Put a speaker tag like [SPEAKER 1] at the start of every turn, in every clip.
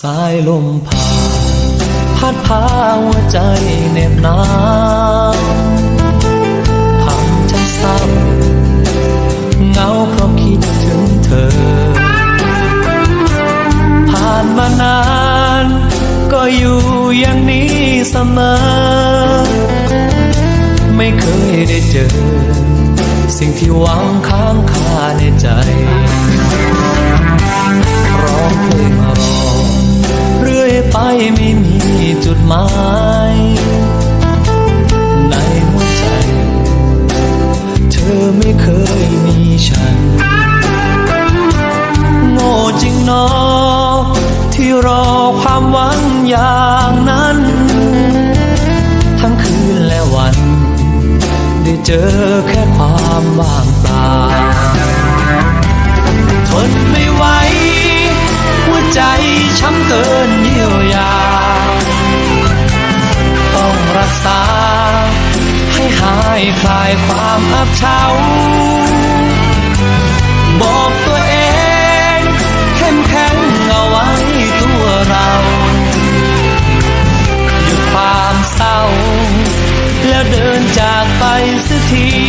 [SPEAKER 1] สายลมผ่านพัดพาหัวใจเหน็บหนาวพังฉันเศร้าเงาเพราะคิดถึงเธอ ผ่านมานาน ก็อยู่อย่างนี้เสมอ ไม่เคยได้เจอ สิ่งที่หวังค้างคาในใจ องเพลงรอเรื่อยไปไม่มีจุดหมายในหัวใจ เธอไม่เคยมีฉัน โง่จริงนอที่รอความหวังอย่างนั้น ทั้งคืนและวัน ได้เจอแค่ความว่างเปล่า หายคลายความอับเฉาบอกตัวเองเข้มแข็งเอาไว้ตัวเราหยุดความเศร้า แล้วเดินจากไปสักที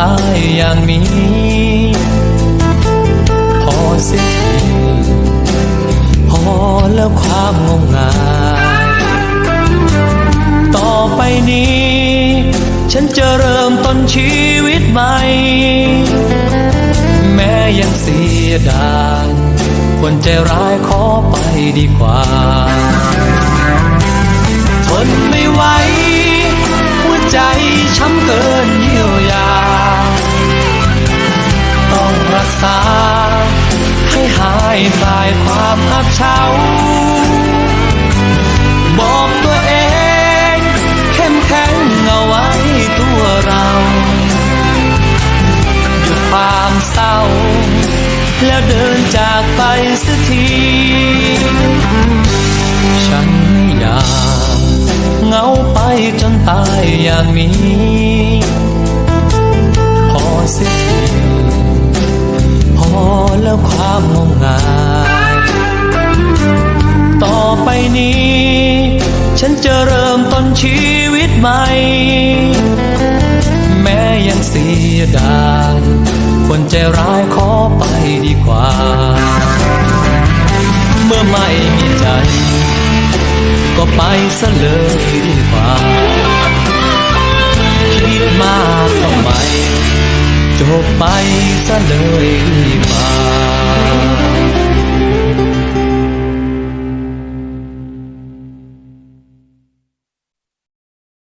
[SPEAKER 1] ตายอย่างนี้ พอสิทีพอแล้วความงมงายต่อไปนี้ ฉันจะเริ่มต้นชีวิตใหม่ แม้ยังเสียดายคนใจร้ายขอไปดีกว่า ทนไม่ไหวหัวใจช้ำเกินเยียวย หายคลายความอับเฉาบอกตัวเองเข้มแข็งเอาไว้ตัวเราหยุดความเศร้า แล้วเดินจากไปสักที ฉันไม่อยากเหงาไปจนตายอย่างนี้ ฉันจะเริ่มต้นชีวิตใหม่ แม้ยังเสียดายคนใจร้ายขอไปดีกว่า เมื่อไม่มีใจ ก็ไปซะเลยดีกว่าคิดมากทำไมจบไปซะเลยดีกว่า